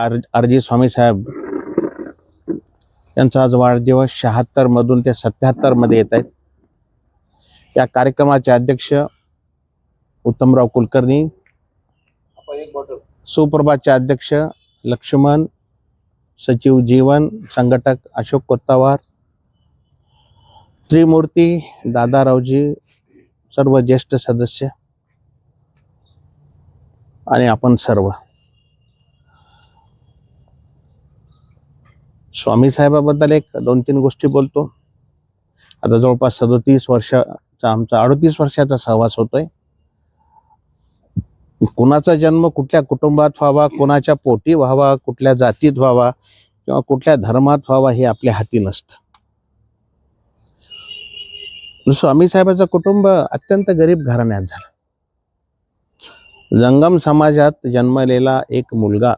R RG स्वामी साहेब यांचा आज वाढदिवस शहात्तर मधून ते सत्याहत्तरमध्ये येत आहेत. या कार्यक्रमाचे अध्यक्ष उत्तमराव कुलकर्णी सुप्रभातचे अध्यक्ष लक्ष्मण सचिव जीवन संघटक अशोक कोत्तावार त्रिमूर्ती दादारावजी सर्व ज्येष्ठ सदस्य आणि आपण सर्व. स्वामी साहेबाबद्दल एक दोन तीन गोष्टी बोलतो. आता जवळपास सदोतीस वर्षाचा आमचा अडतीस वर्षाचा सहवास होतोय. कुणाचा जन्म कुठल्या कुटुंबात व्हावा कोणाच्या पोटी व्हावा कुठल्या जातीत व्हावा किंवा कुठल्या धर्मात व्हावा हे आपल्या हाती नसतं. स्वामी साहेबाचं कुटुंब अत्यंत गरीब घराण्यात झालं. जंगम समाजात जन्मलेला एक मुलगा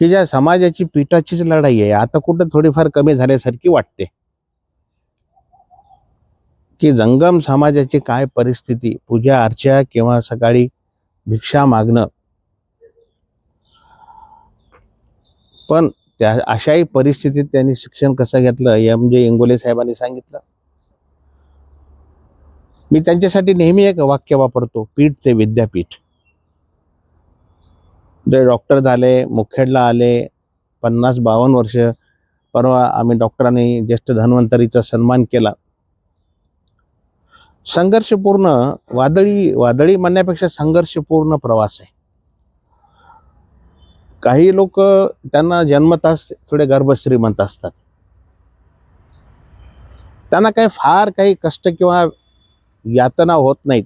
की ज्या समाजाची पिठाचीच लढाई आहे आता कुठं थोडीफार कमी झाल्यासारखी वाटते. की जंगम समाजाची काय परिस्थिती पूजा अर्चा किंवा सकाळी भिक्षा मागणं. पण त्या अशाही परिस्थितीत त्यांनी शिक्षण कसं घेतलं या म्हणजे इंगोले साहेबांनी सांगितलं. मी त्यांच्यासाठी नेहमी एक वाक्य वापरतो पीठ ते विद्यापीठ. जे डॉक्टर झाले मुखेडला आले पन्नास बावन्न वर्ष. परवा आम्ही डॉक्टरांनी ज्येष्ठ धन्वंतरीचा सन्मान केला. संघर्षपूर्ण वादळी वादळी म्हणण्यापेक्षा संघर्षपूर्ण प्रवास आहे. काही लोक त्यांना जन्मतास थोडे गर्भश्रीमंत असतात. त्यांना काही फार काही कष्ट किंवा यातना होत नाहीत.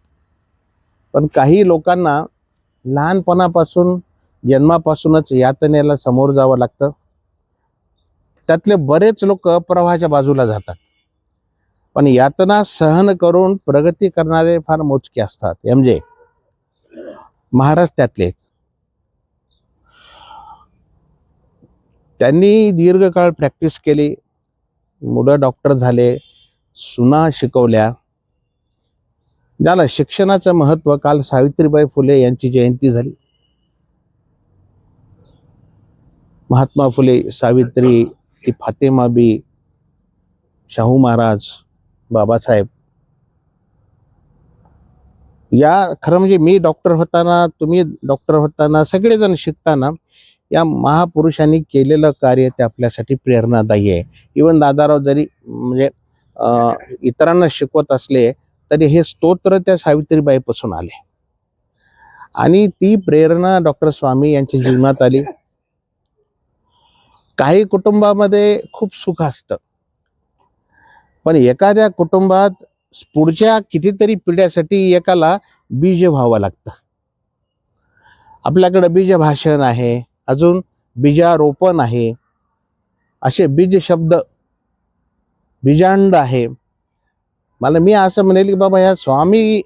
पण काही लोकांना लहानपणापासून जन्मापासूनच यातनेला समोर जावं लागतं. त्यातले बरेच लोक प्रवाहाच्या बाजूला जातात. पण यातना सहन करून प्रगती करणारे फार मोजके असतात. म्हणजे महाराज त्यातले त्यांनी दीर्घकाळ प्रॅक्टिस केली. मुलं डॉक्टर झाले. सुना शिकवल्या. ज्याला शिक्षणाचं महत्त्व काल सावित्रीबाई फुले यांची जयंती झाली. महात्मा फुले सावित्री ती फातेमा बी शाहू महाराज बाबासाहेब. या खरं म्हणजे मी डॉक्टर होताना तुम्ही डॉक्टर होताना सगळेजण शिकताना या महापुरुषांनी केलेलं कार्य ते आपल्यासाठी प्रेरणादायी आहे. इवन दादाराव जरी म्हणजे अं, इतरांना शिकवत असले तरी हे स्तोत्र त्या सावित्रीबाईपासून आले. आणि ती प्रेरणा डॉक्टर स्वामी यांच्या जीवनात आली. काही कुटुंबामध्ये खूप सुख असतं. पण एखाद्या कुटुंबात पुढच्या कितीतरी पिढ्यासाठी एकाला बीज व्हावं लागतं. आपल्याकडं बीज भाषण आहे अजून बीजारोपण आहे असे बीज शब्द बीजांड आहे. मला मी असं म्हणेल की बाबा ह्या स्वामी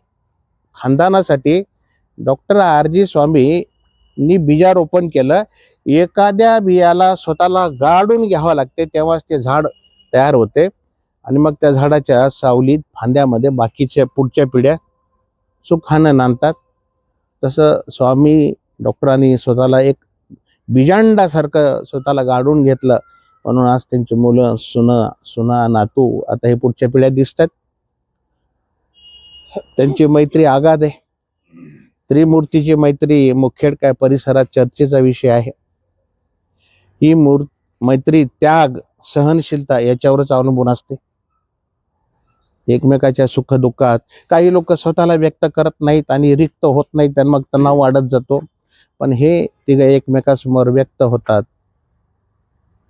खानदानासाठी डॉक्टर आर. जी. स्वामींनी बीजारोपण केलं. एखाद्या बियाला स्वतःला गाडून घ्यावं लागते तेव्हाच ते झाड तयार होते. आणि मग त्या झाडाच्या सावलीत फांद्यामध्ये बाकीच्या पुढच्या पिढ्या सुखानं नांदतात. तसं स्वामी डॉक्टरांनी स्वतःला एक बिजांडासारखं स्वतःला गाडून घेतलं. म्हणून आज त्यांची मुलं सुना सुना नातू आता हे पुढच्या पिढ्या दिसतात. त्यांची मैत्री आगाध आहे. त्रिमूर्तीची मैत्री मुखेड काय परिसरात चर्चेचा विषय आहे. ही मूर मैत्री त्याग सहनशीलता याच्यावरच अवलंबून असते. एकमेकाच्या सुख दुःखात काही लोक स्वतःला व्यक्त करत नाहीत आणि रिक्त होत नाहीत त्यांना मग तणाव वाढत जातो. पण हे तिघ एकमेकासमोर व्यक्त होतात.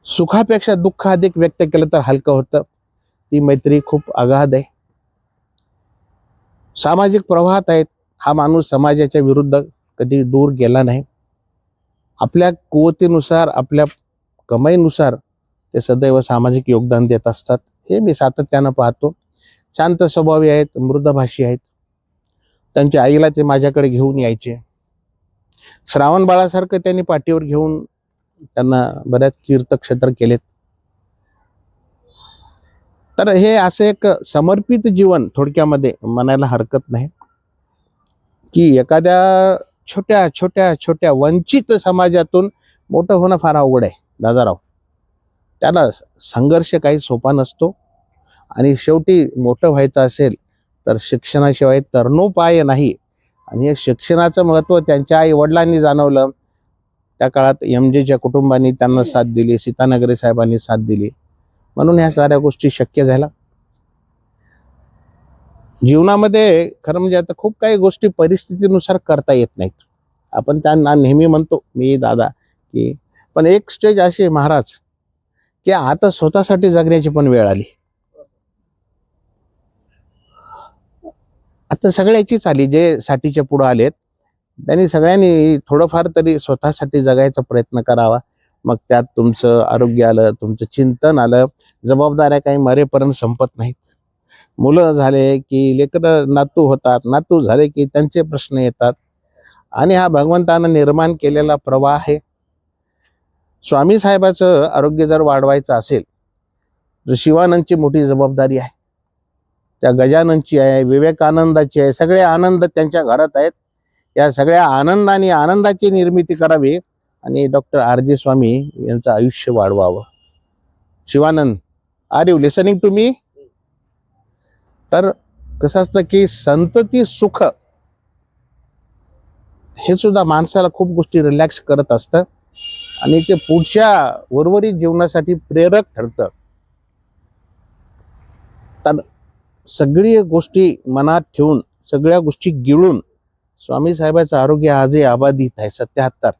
सुखापेक्षा दुःख अधिक व्यक्त केलं तर हलकं होतं. ती मैत्री खूप आघाध आहे. सामाजिक प्रवाहात आहेत. हा माणूस समाजाच्या विरुद्ध कधी दूर गेला नाही. आपल्या कुवतीनुसार आपल्या कमाईनुसार ते सदैव सामाजिक योगदान देत असतात. हे मी सातत्यानं पाहतो. शांत स्वभावी आहेत मृदभाषी आहेत. त्यांच्या आईला ते माझ्याकडे घेऊन यायचे. श्रावण बाळासारखं त्यांनी पाठीवर घेऊन त्यांना बऱ्याच तीर्थक्षेत्र केलेत. तर हे असं एक समर्पित जीवन थोडक्यामध्ये म्हणायला हरकत नाही. की एखाद्या छोट्या छोट्या छोट्या वंचित समाजातून मोठं होणं फार अवघड आहे. दादाराव त्याला संघर्ष काही सोपा नसतो. आणि शेवटी मोठं व्हायचं असेल तर शिक्षणाशिवाय तरणोपाय नाही. आणि हे शिक्षणाचं महत्त्व त्यांच्या आई वडिलांनी जाणवलं. त्या काळात एम जेच्या कुटुंबांनी त्यांना साथ दिली सीतानगरे साहेबांनी साथ दिली. म्हणून ह्या साऱ्या गोष्टी शक्य झाल्या. जीवनामध्ये खरं म्हणजे आता खूप काही गोष्टी परिस्थितीनुसार करता येत नाहीत. आपण त्यांना नेहमी म्हणतो मी दादा की पण एक स्टेज अशी महाराज की आता स्वतःसाठी जगण्याची पण वेळ आली. आता सगळ्याचीच आली जे साठीच्या पुढं आलेत. त्यांनी सगळ्यांनी थोडंफार तरी स्वतःसाठी जगायचा प्रयत्न करावा. मग त्यात तुमचं आरोग्य आलं तुमचं चिंतन आलं जबाबदाऱ्या काही मरेपर्यंत संपत नाहीत. मुलं झाले की लेकरं नातू होतात नातू झाले की त्यांचे प्रश्न येतात. आणि हा भगवंतानं निर्माण केलेला प्रवाह आहे. स्वामी साहेबाचं आरोग्य जर वाढवायचं असेल तर शिवानंदची मोठी जबाबदारी आहे. त्या गजाननची आहे विवेकानंदाची आहे सगळे आनंद त्यांच्या घरात आहेत. या सगळ्या आनंदाने आनंदाची निर्मिती करावी आणि डॉक्टर आर जे स्वामी यांचं आयुष्य वाढवावं. Shivanand are you listening to me तर कसं असतं की संतती सुख हे सुद्धा माणसाला खूप गोष्टी रिलॅक्स करत असतं. आणि ते पुढच्या उर्वरित जीवनासाठी प्रेरक ठरतं. तर सगळी गोष्टी मनात ठेवून सगळ्या गोष्टी गिळून स्वामी साहेबांचं आरोग्य आजही अबाधित आहे सत्याहत्तर.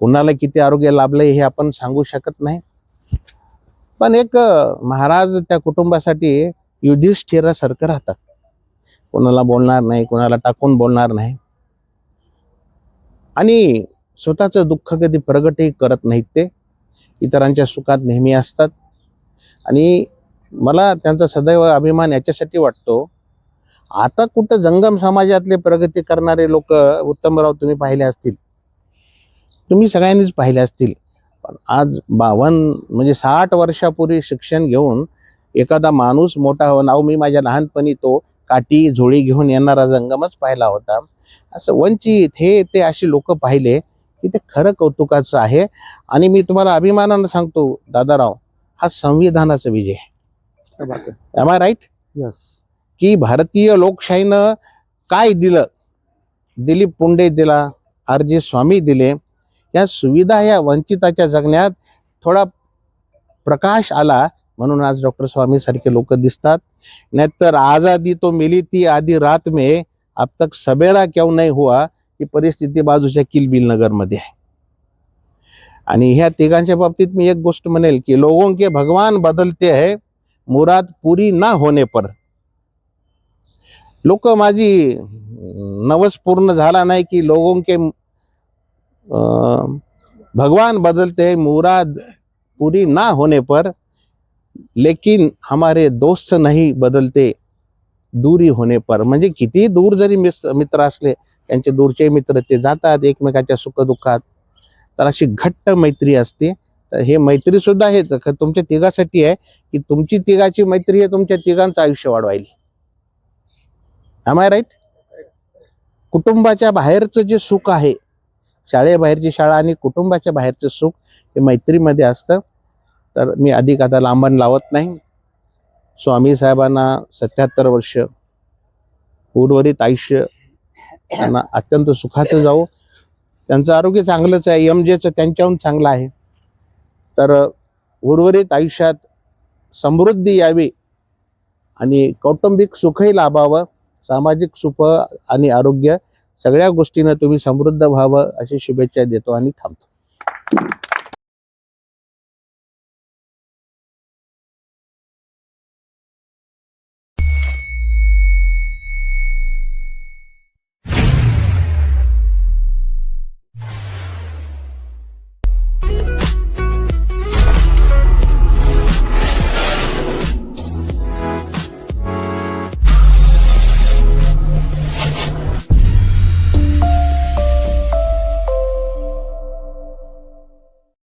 कुणाला किती आरोग्य लाभलंय हे आपण सांगू शकत नाही. पण एक महाराज त्या कुटुंबासाठी युधिष्ठिरासारखं राहतात. कोणाला बोलणार नाही कोणाला टाकून बोलणार नाही. आणि स्वतःचं दुःख कधी प्रगटही करत नाहीत ते. इतरांच्या सुखात नेहमी असतात. आणि मला त्यांचा सदैव अभिमान याच्यासाठी वाटतो आता कुठं जंगम समाजातले प्रगती करणारे लोक उत्तमराव तुम्ही पाहिले असतील. तुम्ही सगळ्यांनीच पाहिले असतील. पण आज बावन्न म्हणजे साठ वर्षापूर्वी शिक्षण घेऊन एखादा माणूस मोठा हो नाव मी माझ्या लहानपणी तो काठी झोळी घेऊन येणारा जंगमच पाहिला होता. असं वंचित हे ते असे लोक पाहिले की ते खरं कौतुकाचं आहे. आणि मी तुम्हाला अभिमानानं सांगतो दादाराव हा संविधानाचा विजय आहे. एम आय राईट यस की भारतीय लोकशाहीनं काय दिलं? दिलीप पुंडे दिला आर जे स्वामी दिले. या सुविधा या वंचिताच्या जगण्यात थोडा प्रकाश आला म्हणून आज डॉक्टर स्वामी सारखे लोक दिसतात. नाहीतर आजादी तो मिली ती आधी रात में अब तक सबेरा क्यों नाही हुआ ही परिस्थिती बाजूच्या किलबिल नगरमध्ये आहे. आणि ह्या तिघांच्या बाबतीत मी एक गोष्ट म्हणेल की लोगों के भगवान बदलते है मुराद पुरी ना होणे पर. लोक माझी नवस पूर्ण झाला नाही की लोगों के अं, भगवान बदलते मुराद पूरी ना होणे पर. लेकिन हमारे दोस्त नाही बदलते दूरी होणे पर। म्हणजे किती दूर जरी मिस मित्र असले त्यांचे दूरचे मित्र ते जातात एकमेकाच्या सुखदुःखात तर अशी घट्ट मैत्री असते. तर हे मैत्री सुद्धा हेच तुमच्या तिघासाठी आहे की तुमची तिघाची मैत्री हे तुमच्या तिघांचं आयुष्य वाढवायली. आय आय राईट कुटुंबाच्या बाहेरचं जे सुख आहे शाळेबाहेरची शाळा आणि कुटुंबाच्या बाहेरचं सुख हे मैत्रीमध्ये असतं. तर मी अधिक आता लांबण लावत नाही. स्वामी साहेबांना सत्याहत्तर वर्ष उर्वरित आयुष्य त्यांना अत्यंत सुखाचं जाऊ त्यांचं आरोग्य चांगलंच आहे एम जेचं त्यांच्याहून चांगलं आहे. तर उर्वरित आयुष्यात समृद्धी यावी आणि कौटुंबिक सुखही लाभावं सामाजिक सुख आणि आरोग्य सगळ्या गोष्टीनं तुम्ही समृद्ध व्हावं अशी शुभेच्छा देतो आणि थांबतो.